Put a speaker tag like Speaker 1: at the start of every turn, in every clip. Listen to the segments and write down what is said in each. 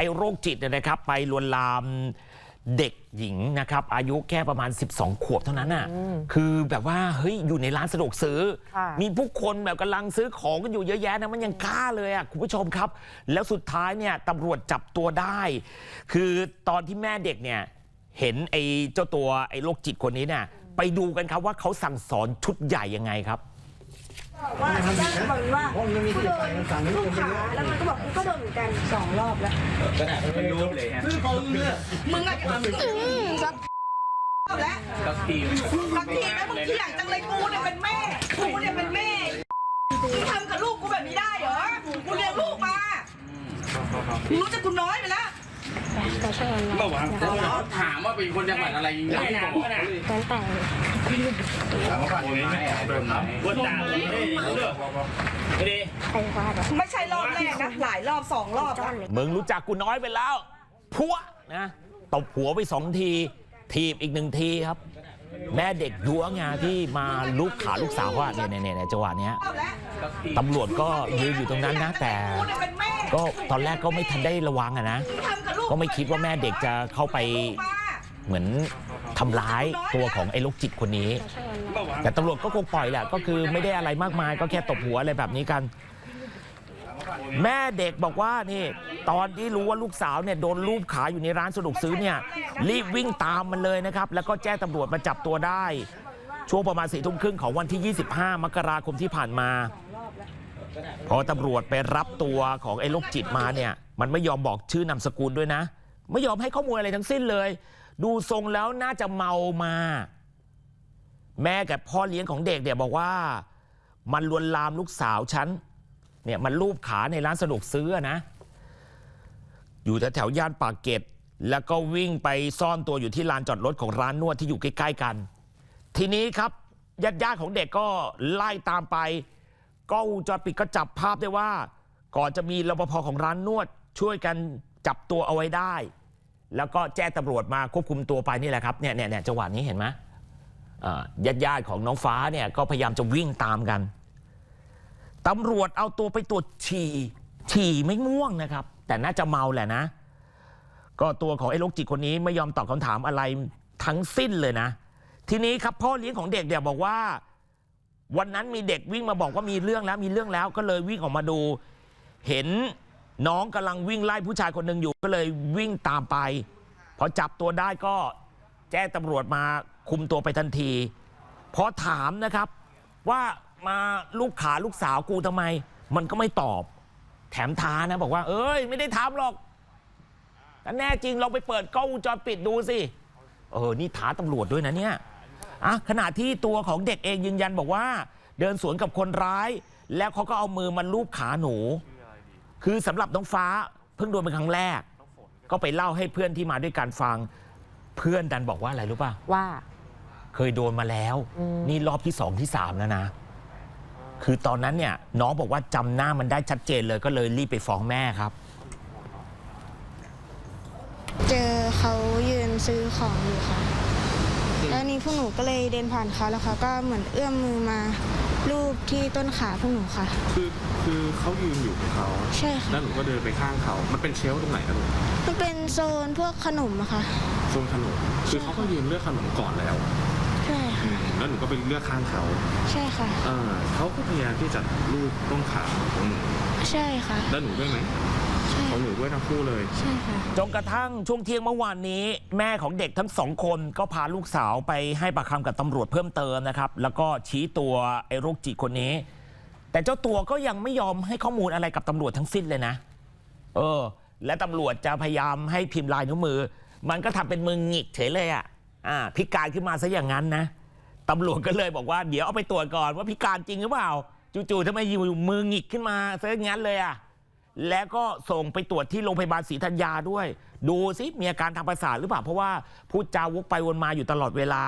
Speaker 1: อ้โรคจิตเนี่ยนะครับ ไปลวนลามเด็กหญิงนะครับ อายุแค่ประมาณ 12 ขวบเท่านั้นน่ะคือแบบว่าเฮ้ยอยู่ในร้านสะดวกซื้อ
Speaker 2: ค่ะ
Speaker 1: มีผู้คนแบบกำลังซื้อของกันอยู่เยอะแยะนะมันยังกล้าเลยอะคุณผู้ชมครับ แล้วสุดท้ายเนี่ยตำรวจจับตัวได้ คือตอนที่แม่เด็กเนี่ยเห็นไอ้เจ้าตัวไอ้โรคจิตคนนี้เนี่ยไปดูกันครับว่าเขาสั่งสอนชุดใหญ่ยังไงครับ
Speaker 3: ว่าแจ้งตำรวจว่า
Speaker 4: เพราะมันไม่มีที่
Speaker 3: โด
Speaker 4: ไป
Speaker 3: น
Speaker 4: มันสั่งให้
Speaker 3: ลู
Speaker 4: ลู
Speaker 3: ก
Speaker 4: ก
Speaker 3: ขาแล้วมันก็บอกกูก็โดนเหมือนกันสองรอบแล้ว
Speaker 4: ขนาดไม่รู้เลยฮะซื้อของเนี่ย
Speaker 5: มึงอะจะทำอืมสักแล้ว
Speaker 4: สักที
Speaker 5: สักทีนะมึงที่หลังจังเลยกูเนี่ยเป็นแม่กูเนี่ยเป็นแม่มึงทำกับลูกกูแบบนี้ได้เหรอกูเลี้ยงลูกมามึงรู้จักกูน้อยไปแล้ว
Speaker 4: เมื่อวานเขาถามว่าเป็นคนจังหวัดอะไรยังไงบอกว่า
Speaker 3: ตั้งแต่
Speaker 4: ถามว่าคนไหนโดนไหม
Speaker 6: ว่าตาผมไม่รู้เรื่องไม่ดี
Speaker 3: ใครว่าเด็ก
Speaker 5: ไม่ใช่รอบแรกนะหลายรอบสองรอบ
Speaker 3: จ้อ
Speaker 5: อะ
Speaker 3: นเลย
Speaker 1: มึงรู้จักกูน้อยไปแล้วพัวนะตบหัวไปสองที ทีบอีกหนึ่งทีครับ แม่เด็กยัวงาที่มาลูกขาลูกสาวว่าเนี่ยเนี่ยเนี่ยจังหวะเนี้ย
Speaker 5: รอบแล้ว
Speaker 1: ตำรวจก็ยืนอยู่ตรงนั้นนะแต่
Speaker 5: กูเนี่ยเป็นแม่
Speaker 1: ก็ตอนแรกก็ไม่ทันได้ระวังอะนะ
Speaker 5: มึงทำ กับลูก
Speaker 1: ก็ไม่คิดว่าแม่เด็กจะเข้าไป
Speaker 5: มา
Speaker 1: เหมือนทำร้ายตัวของไอ้ลูกจิตคนนี้ แต่ตำรวจก็คงปล่อยแหละก็คือไม่ได้อะไรมากมายก็แค่ตบหัวอะไรแบบนี้กัน แม่เด็กบอกว่านี่ ตอนที่รู้ว่าลูกสาวเนี่ยโดนลูบขาอยู่ในร้านสะดวกซื้อเนี่ยรีบวิ่งตามมันเลยนะครับ แล้วก็แจ้งตำรวจมาจับตัวได้ ช่วงประมาณสี่ทุ่มครึ่งของวันที่ 25 มกราคมที่ผ่านมา พอตำรวจไปรับตัวของไอ้โรคจิตมาเนี่ย มันไม่ยอมบอกชื่อนามสกุลด้วยนะ ไม่ยอมให้ข้อมูลอะไรทั้งสิ้นเลย ดูทรงแล้วน่าจะเมามา แม่กับพ่อเลี้ยงของเด็กเนี่ยบอกว่า มันลวนลามลูกสาวฉันเนี่ยมันลูบขาในร้านสะดวกซื้อนะ อยู่แถวๆย่านปากเกร็ดแล้วก็วิ่งไปซ่อนตัวอยู่ที่ลานจอดรถของร้านนวดที่อยู่ใกล้ๆกัน ทีนี้ครับญาติญาติๆของเด็กก็ไล่ตามไปกล้องวงจรปิดก็จับภาพได้ว่า ก่อนจะมีรปภของร้านนวด ช่วยกันจับตัวเอาไว้ได้ แล้วก็แจ้งตำรวจมาควบคุมตัวไปนี่แหละครับเนี่ยเนี่ยเนี่ยจังหวะนี้เห็นไหมญาติญาติของน้องฟ้าเนี่ยก็พยายามจะวิ่งตามกันตำรวจเอาตัวไปตรวจฉี่ฉี่ไม่ม่วงนะครับ แต่น่าจะเมาแหละนะ ก็ตัวของไอ้โรคจิตคนนี้ไม่ยอมตอบคำถามอะไรทั้งสิ้นเลยนะ ทีนี้ครับพ่อเลี้ยงของเด็กเนี่ยบอกว่า วันนั้นมีเด็กวิ่งมาบอกว่ามีเรื่องแล้วมีเรื่องแล้วก็เลยวิ่งออกมาดู เห็น น้องกำลังวิ่งไล่ผู้ชายคนหนึ่งอยู่ก็เลยวิ่งตามไปพอจับตัวได้ก็แจ้งตำรวจมาคุมตัวไปทันที พอถามนะครับว่ามาลูกขาลูกสาวกูทำไม มันก็ไม่ตอบ แถมท้านะบอกว่า เอ้ย ไม่ได้ทำหรอกแต่แน่จริงเราไปเปิดกล้องวงจรปิดดูสิ เออ นี่ท้าตำรวจด้วยนะเนี่ยอะขณะที่ตัวของเด็กเองยืนยันบอกว่า เดินสวนกับคนร้าย แล้วเขาก็เอามือมันลูบขาหนู คือสำหรับน้องฟ้าเพิ่งโดนเป็นครั้งแรก ก็ไปเล่าให้เพื่อนที่มาด้วยกันฟังเพื่อนดันบอกว่าอะไรรู้ป่ะ
Speaker 2: ว่า
Speaker 1: เคยโดนมาแล้ว
Speaker 2: อืม
Speaker 1: นี่รอบที่สองที่สามแล้วนะ คือตอนนั้นเนี่ย น้องบอกว่าจำหน้ามันได้ชัดเจนเลยก็เลยรีบไปฟ้องแม่ครับ
Speaker 7: เจอเขายืนซื้อของอยู่ค่ะ แล้วนี่พวกหนูก็เลยเดินผ่านเขาแล้วเขาก็เหมือนเอื้อมมือมา ลูบที่ต้นขาพวกหนูค่ะ
Speaker 8: คือคือเขายืนอยู่ของเขา
Speaker 7: ใช่ค่ะ
Speaker 8: แล้วหนูก็เดินไปข้างเขา มันเป็นเชลฟ์ตรงไหนอะลูก
Speaker 7: มันเป็นโซนพวกขนมอะค่ะ
Speaker 8: โซนขนมคือเขาก็ยืนเลือกขนมก่อนแล้ว
Speaker 7: ใช่ค่ะ
Speaker 8: แล้วหนูก็ไปเลือกข้างเขา
Speaker 7: ใช่ค่ะ
Speaker 8: เออเขาก็พยายามที่จะลูบต้นขาของหนู
Speaker 7: ใช่ค่ะ
Speaker 8: แล้วหนูด้วยไหม
Speaker 7: ใช่
Speaker 8: ของหนูด้วยทั้งคู่เลย
Speaker 7: ใช่ค่ะ
Speaker 1: จนกระทั่งช่วงเที่ยงเมื่อวานนี้ แม่ของเด็กทั้งสองคนก็พาลูกสาวไปให้ปากคำกับตำรวจเพิ่มเติมนะครับ แล้วก็ชี้ตัวไอ้โรคจิตคนนี้ แต่เจ้าตัวก็ยังไม่ยอมให้ข้อมูลอะไรกับตำรวจทั้งสิ้นเลยนะ เออ และตำรวจจะพยายามให้พิมพ์ลายนิ้วมือ มันก็ทำเป็นมือหงิกเฉยเลยอะอ่าพิการขึ้นมาซะอย่างนั้นนะตำรวจก็เลยบอกว่าเดี๋ยวเอาไปตรวจก่อนว่าพิการจริงหรือเปล่า จู่ๆทำไมอยู่มือหงิกขึ้นมาซะอย่างนั้นเลยอะ แล้วก็ส่งไปตรวจที่โรงพยาบาลศรีธัญญาด้วย ดูซิมีอาการทางประสาทหรือเปล่า เพราะว่าพูดจาวกไปวนมาอยู่ตลอดเวลา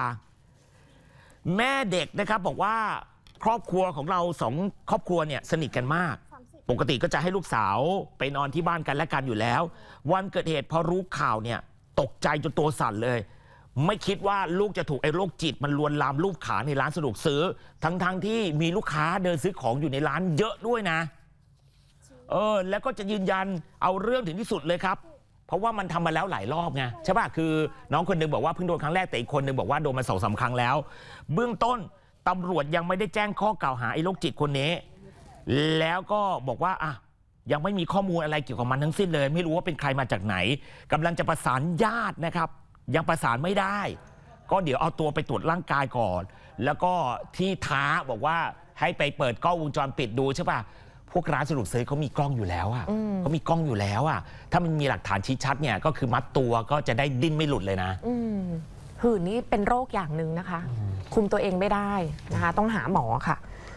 Speaker 1: แม่เด็กนะครับบอกว่าครอบครัวของเราสองครอบครัวเนี่ยสนิทกันมาก ปกติก็จะให้ลูกสาวไปนอนที่บ้านกันและกันอยู่แล้ว วันเกิดเหตุพอรู้ข่าวเนี่ยตกใจจนตัวสั่นเลย ไม่คิดว่าลูกจะถูกไอ้โรคจิตมันลวนลามลูกขาในร้านสะดวกซื้อ ทั้งๆที่มีลูกค้าเดินซื้อของอยู่ในร้านเยอะด้วยนะ เออ แล้วก็จะยืนยันเอาเรื่องถึงที่สุดเลยครับ เพราะว่ามันทำมาแล้วหลายรอบไงใช่ป่ะคือ น้องคนหนึงบอกว่าเพิ่งโดนครั้งแรกแต่อีกคนหนึงบอกว่าโดนมาสองสามครั้งแล้ว เบื้องต้นตำรวจยังไม่ได้แจ้งข้อกล่าวหาไอ้โรคจิตคนนี้ แล้วก็บอกว่าอะยังไม่มีข้อมูลอะไรเกี่ยวกับมันทั้งสิ้นเลย ไม่รู้ว่าเป็นใครมาจากไหนกำลังจะประสานญาตินะครับ ยังประสานไม่ได้ ก็เดี๋ยวเอาตัวไปตรวจร่างกายก่อน แล้วก็ที่ท้าบอกว่าให้ไปเปิดกล้องวงจรปิดดูใช่ป่ะ พวกร้านสะดวกซื้อเขามีกล้องอยู่แล้วอะเขามีกล้องอยู่แล้วอะถ้ามันมีหลักฐานชี้ชัดเนี่ยก็คือมัดตัวก็จะได้ดิ้นไม่หลุดเลยนะ
Speaker 2: อืมหื่นนี่เป็นโรคอย่างหนึ่งนะคะ คุมตัวเองไม่ได้นะคะ ต้องหาหมอค่ะ